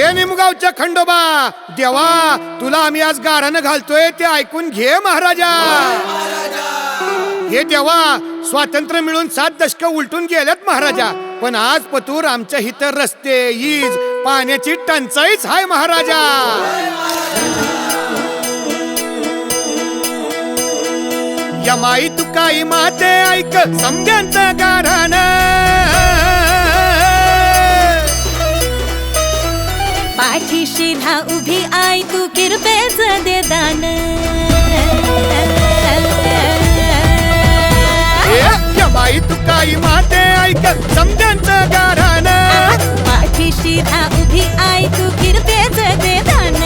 गावच्या खंडोबा देवा तुला आम्ही आज गारानं घालतोय ते ऐकून घे महाराजा. हे देवा स्वातंत्र्य मिळून सात दशक उलटून गेल्यात महाराजा. पण आज पतूर आमच्या इथं रस्ते ईज पाण्याची टंचाईच हाय महाराजा. यमाई तू काही माते ऐक समध्यांचं गारान पाठीशी धा उभी आई तू किरपेच दे दान. या माई तू काही माते ऐक समध्यांचं गारान पाठीशी धा उभी आई तू किरपेच दे दान.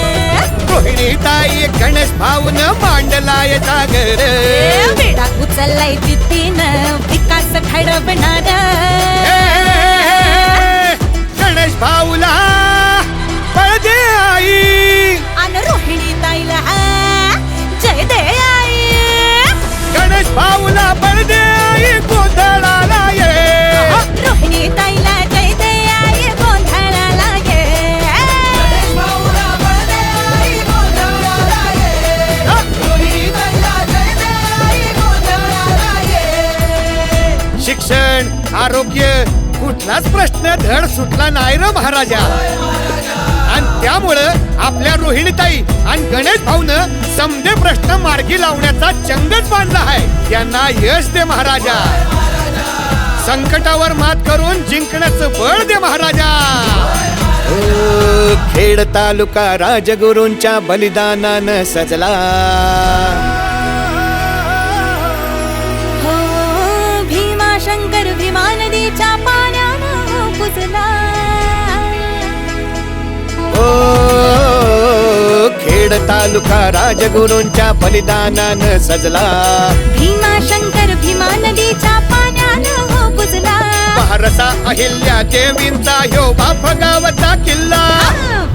रोहिणी ताई गणेश भाऊन मांडलाय जागर उचललाय तिथीनं विकास घडवणार आरोग्य कुठलाच प्रश्न धड सुटला नाही र महाराजा. आणि त्यामुळं आपल्या रोहिणीताई आणि गणेश भाऊन समजे प्रश्न मार्गी लावण्याचा चंगच बांधला आहे. त्यांना यश दे महाराजा. संकटावर मात करून जिंकण्याचं बळ दे महाराजा. ओ, खेड तालुका राजगुरूंच्या बलिदानानं सजला. तालुका राजगुरूंच्या बलिदानानं सजला. भीमा शंकर भीमा नदीच्या पाण्यानं पुजला महारसा अहिल्या देवींचा ह्यो बाप गावचा किल्ला.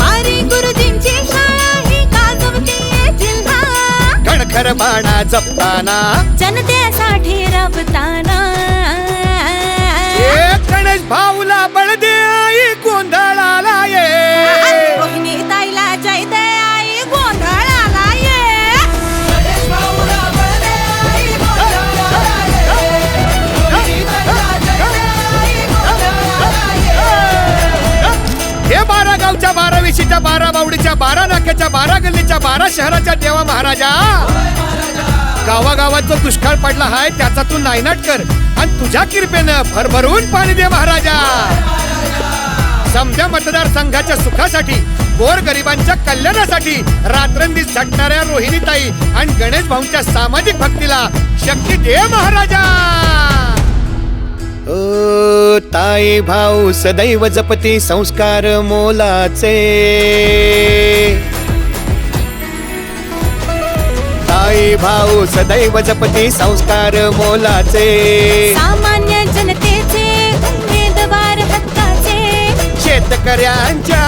वारी गुरुजींची शाळा ही गाजवते जिल्हा. खणखर बाणा जपताना. जनतेसाठी रबताना. गणेश भाऊला बळ दे आई गोंधळाला ये. बारा बारा गल्लीच्या बारा शहराच्या देवा महाराजा. गावागावात जो दुष्काळ पडला हाय त्याचा तू नायनाट कर. आणि तुझ्या कृपेनं भरभरून पाणी दे महाराजा. समजा मतदारसंघाच्या सुखासाठी गोर गरिबांच्या कल्याणासाठी रात्रंदिस झटणाऱ्या रोहिणीताई आणि गणेश भाऊंच्या सामाजिक भक्तीला शक्ती दे महाराजा. ओ ताई भाऊ सदैव जपती संस्कार मोलाचे. भाऊ सदैव जपती संस्कार मोलाचे. सामान्य जनतेचे उमेदवार हक्काचे. शेतकऱ्यांच्या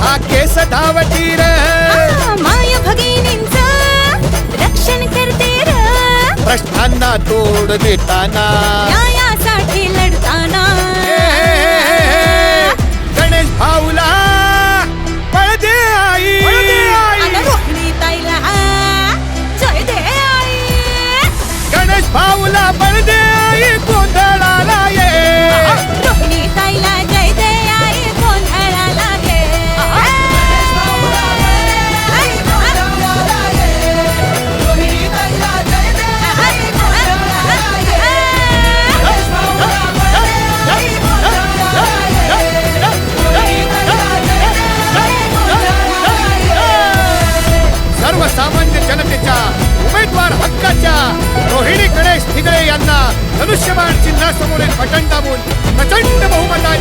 हा केस धावतीर आ, माय भगिनींचं रक्षण करते र. प्रश्नांना तोड देताना. समोरील बटन बोल प्रचंड बहुमताने